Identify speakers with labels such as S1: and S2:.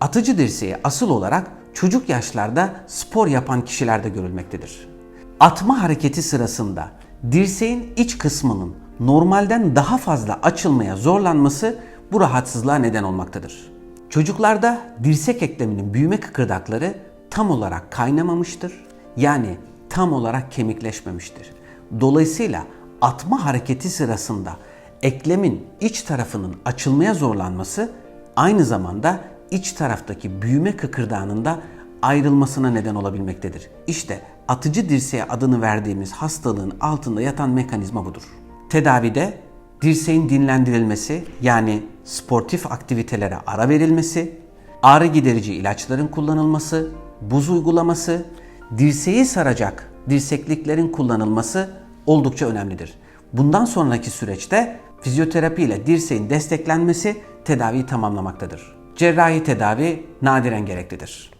S1: Atıcı dirseği asıl olarak çocuk yaşlarda spor yapan kişilerde görülmektedir. Atma hareketi sırasında dirseğin iç kısmının normalden daha fazla açılmaya zorlanması bu rahatsızlığa neden olmaktadır. Çocuklarda dirsek ekleminin büyüme kıkırdakları tam olarak kaynamamıştır. Yani tam olarak kemikleşmemiştir. Dolayısıyla atma hareketi sırasında eklemin iç tarafının açılmaya zorlanması aynı zamanda iç taraftaki büyüme kıkırdağının da ayrılmasına neden olabilmektedir. İşte atıcı dirseğe adını verdiğimiz hastalığın altında yatan mekanizma budur. Tedavide dirseğin dinlendirilmesi yani sportif aktivitelere ara verilmesi, ağrı giderici ilaçların kullanılması, buz uygulaması, dirseği saracak dirsekliklerin kullanılması oldukça önemlidir. Bundan sonraki süreçte fizyoterapi ile dirseğin desteklenmesi tedaviyi tamamlamaktadır. Cerrahi tedavi nadiren gereklidir.